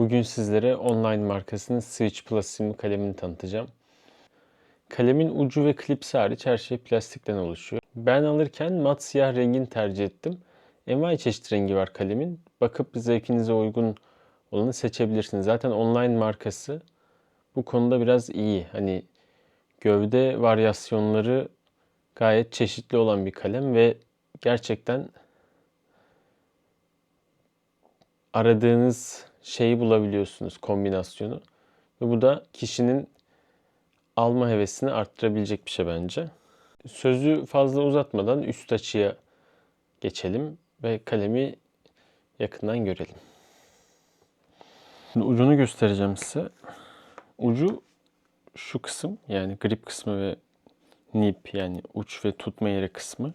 Bugün sizlere online markasının Switch Plus simli kalemini tanıtacağım. Kalemin ucu ve klipsi hariç her şey plastikten oluşuyor. Ben alırken mat siyah rengini tercih ettim. Envai çeşit rengi var kalemin. Bakıp zevkinize uygun olanı seçebilirsiniz. Zaten online markası bu konuda biraz iyi. Hani gövde varyasyonları gayet çeşitli olan bir kalem ve gerçekten aradığınız şeyi bulabiliyorsunuz kombinasyonu. Ve bu da kişinin alma hevesini arttırabilecek bir şey bence. Sözü fazla uzatmadan üst açıya geçelim ve kalemi yakından görelim. Şimdi ucunu göstereceğim size. Ucu şu kısım yani grip kısmı ve nip yani uç ve tutma yeri kısmı.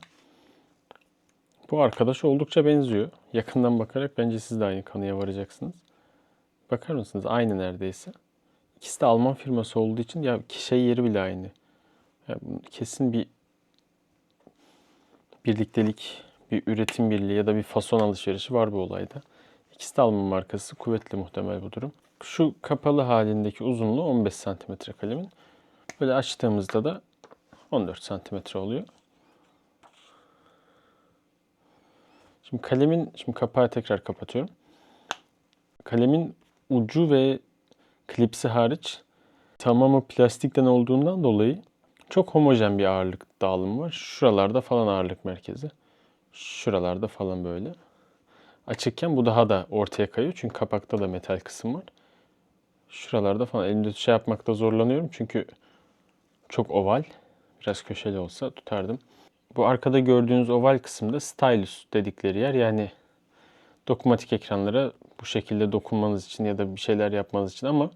Bu arkadaş oldukça benziyor. Yakından bakarak bence siz de aynı kanıya varacaksınız. Bakar mısınız? Aynı neredeyse. İkisi de Alman firması olduğu için ya şey yeri bile aynı. Ya kesin bir birliktelik, bir üretim birliği ya da bir fason alışverişi var bu olayda. İkisi de Alman markası. Kuvvetli muhtemel bu durum. Şu kapalı halindeki uzunluğu 15 cm kalemin. Böyle açtığımızda da 14 cm oluyor. Şimdi kalemin, şimdi kapağı tekrar kapatıyorum. Kalemin ucu ve klipsi hariç tamamı plastikten olduğundan dolayı çok homojen bir ağırlık dağılımı var. Şuralarda falan ağırlık merkezi. Şuralarda falan böyle. Açıkken bu daha da ortaya kayıyor. Çünkü kapakta da metal kısım var. Şuralarda falan elimde şey yapmakta zorlanıyorum. Çünkü çok oval. Biraz köşeli olsa tutardım. Bu arkada gördüğünüz oval kısımda stylus dedikleri yer. Yani dokunmatik ekranlara bu şekilde dokunmanız için ya da bir şeyler yapmanız için ama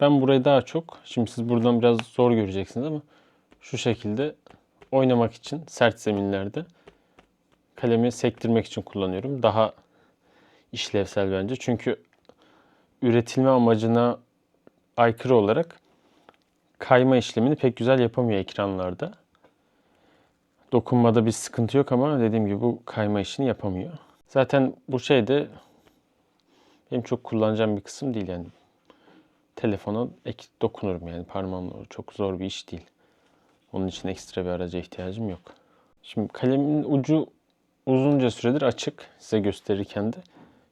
ben burayı daha çok, şimdi siz buradan biraz zor göreceksiniz ama şu şekilde oynamak için sert zeminlerde kalemi sektirmek için kullanıyorum. Daha işlevsel bence. Çünkü üretilme amacına aykırı olarak kayma işlemini pek güzel yapamıyor ekranlarda. Dokunmada bir sıkıntı yok ama dediğim gibi bu kayma işini yapamıyor. Zaten bu şey de benim çok kullanacağım bir kısım değil yani. Telefona ek dokunurum yani parmağımla. Çok zor bir iş değil. Onun için ekstra bir araca ihtiyacım yok. Şimdi kalemin ucu uzunca süredir açık size gösterirken de.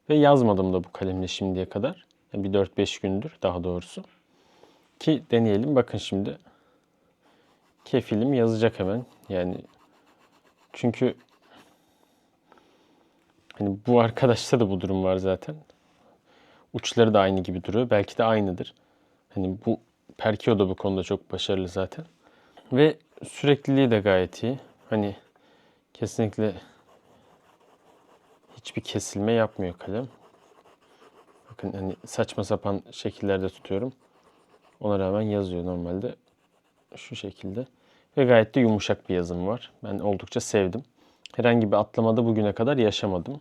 Ve yazmadım da bu kalemle şimdiye kadar. Yani bir 4-5 gündür daha doğrusu. Ki deneyelim. Bakın şimdi. Kefilim yazacak hemen. Yani çünkü hani bu arkadaşta da bu durum var zaten. Uçları da aynı gibi duruyor. Belki de aynıdır. Hani bu Perkio da bu konuda çok başarılı zaten. Ve sürekliliği de gayet iyi. Hani kesinlikle hiçbir kesilme yapmıyor kalem. Bakın hani saçma sapan şekillerde tutuyorum. Ona rağmen yazıyor normalde. Şu şekilde. Ve gayet de yumuşak bir yazım var. Ben oldukça sevdim. Herhangi bir atlamada bugüne kadar yaşamadım.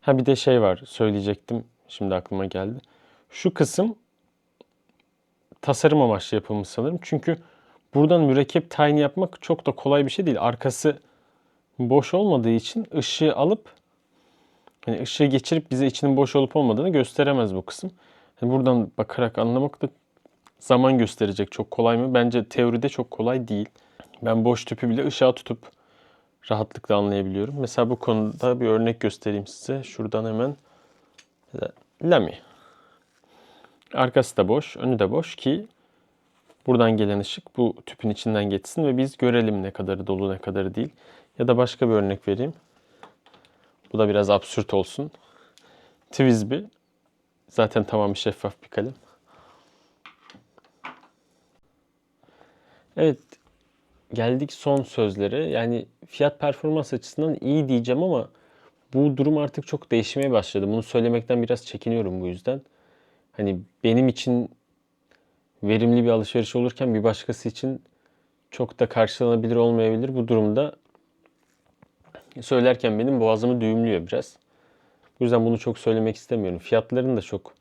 Ha bir de şey var söyleyecektim. Şimdi aklıma geldi. Şu kısım tasarım amaçlı yapılmış sanırım. Çünkü buradan mürekkep tayini yapmak çok da kolay bir şey değil. Arkası boş olmadığı için ışığı alıp hani ışığı geçirip bize içinin boş olup olmadığını gösteremez bu kısım. Yani buradan bakarak anlamak da zaman gösterecek. Çok kolay mı? Bence teoride çok kolay değil. Ben boş tüpü bile ışığa tutup rahatlıkla anlayabiliyorum. Mesela bu konuda bir örnek göstereyim size. Şuradan hemen Lamy. Arkası da boş, önü de boş ki buradan gelen ışık bu tüpün içinden geçsin ve biz görelim ne kadarı dolu ne kadarı değil. Ya da başka bir örnek vereyim. Bu da biraz absürt olsun. Twisby. Zaten tamam şeffaf bir kalem. Evet, geldik son sözlere. Yani fiyat performans açısından iyi diyeceğim ama bu durum artık çok değişmeye başladı. Bunu söylemekten biraz çekiniyorum bu yüzden. Hani benim için verimli bir alışveriş olurken bir başkası için çok da karşılanabilir olmayabilir. Bu durumda söylerken benim boğazımı düğümlüyor biraz. Bu yüzden bunu çok söylemek istemiyorum. Fiyatlarını da çok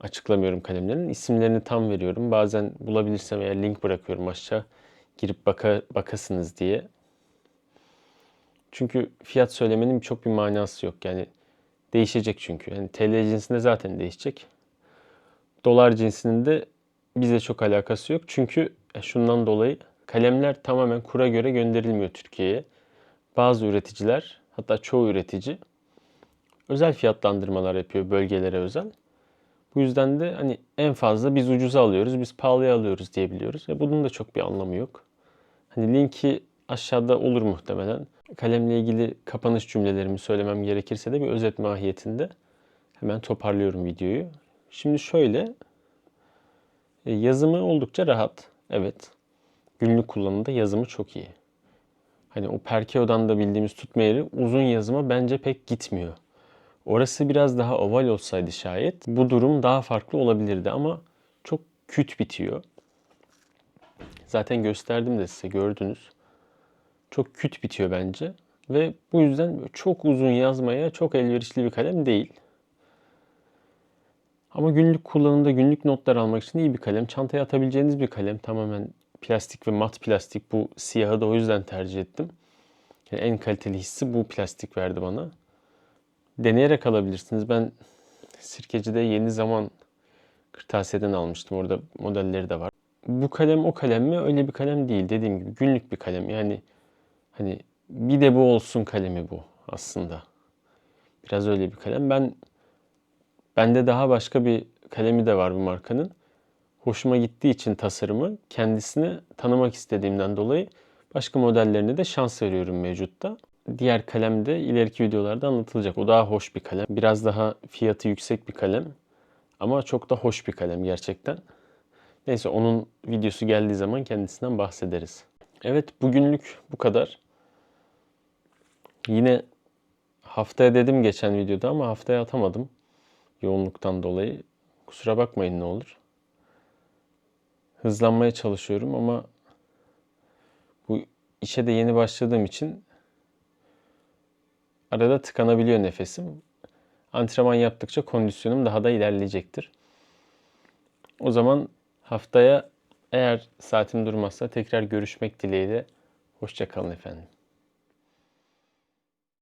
açıklamıyorum kalemlerin. İsimlerini tam veriyorum. Bazen bulabilirsem eğer link bırakıyorum aşağı girip baka, bakasınız diye. Çünkü fiyat söylemenin çok bir manası yok. Yani Değişecek çünkü. Yani TL cinsinde zaten değişecek. Dolar cinsinin de bize çok alakası yok. Çünkü e, şundan dolayı kalemler tamamen kura göre gönderilmiyor Türkiye'ye. Bazı üreticiler hatta çoğu üretici özel fiyatlandırmalar yapıyor bölgelere özel. Bu yüzden de hani en fazla biz ucuza alıyoruz, biz pahalıya alıyoruz diyebiliyoruz. Ve bunun da çok bir anlamı yok. Hani linki aşağıda olur muhtemelen. Kalemle ilgili kapanış cümlelerimi söylemem gerekirse de bir özet mahiyetinde hemen toparlıyorum videoyu. Şimdi şöyle e, yazımı oldukça rahat. Evet. Günlük kullanımda yazımı çok iyi. Hani o Perkeo'dan da bildiğimiz tutma yeri uzun yazıma bence pek gitmiyor. Orası biraz daha oval olsaydı şayet bu durum daha farklı olabilirdi ama çok küt bitiyor. Zaten gösterdim de size gördünüz. Çok küt bitiyor bence ve bu yüzden çok uzun yazmaya çok elverişli bir kalem değil. Ama günlük kullanımda günlük notlar almak için iyi bir kalem. Çantaya atabileceğiniz bir kalem. Tamamen plastik ve mat plastik. Bu siyahı da o yüzden tercih ettim. Yani en kaliteli hissi bu plastik verdi bana. Deneyerek alabilirsiniz. Ben Sirkeci'de yeni zaman kırtasiyeden almıştım. Orada modelleri de var. Bu kalem o kalem mi? Öyle bir kalem değil. Dediğim gibi günlük bir kalem. Yani hani bir de bu olsun kalemi bu aslında. Biraz öyle bir kalem. Ben bende daha başka bir kalemi de var bu markanın. Hoşuma gittiği için tasarımı kendisini tanımak istediğimden dolayı başka modellerine de şans veriyorum mevcutta. Diğer kalem de ileriki videolarda anlatılacak. O daha hoş bir kalem. Biraz daha fiyatı yüksek bir kalem. Ama çok da hoş bir kalem gerçekten. Neyse onun videosu geldiği zaman kendisinden bahsederiz. Evet bugünlük bu kadar. Yine haftaya dedim geçen videoda ama haftaya atamadım. Yoğunluktan dolayı. Kusura bakmayın ne olur. Hızlanmaya çalışıyorum ama bu işe de yeni başladığım için arada tıkanabiliyor nefesim. Antrenman yaptıkça kondisyonum daha da ilerleyecektir. O zaman haftaya eğer saatim durmazsa tekrar görüşmek dileğiyle. Hoşçakalın efendim.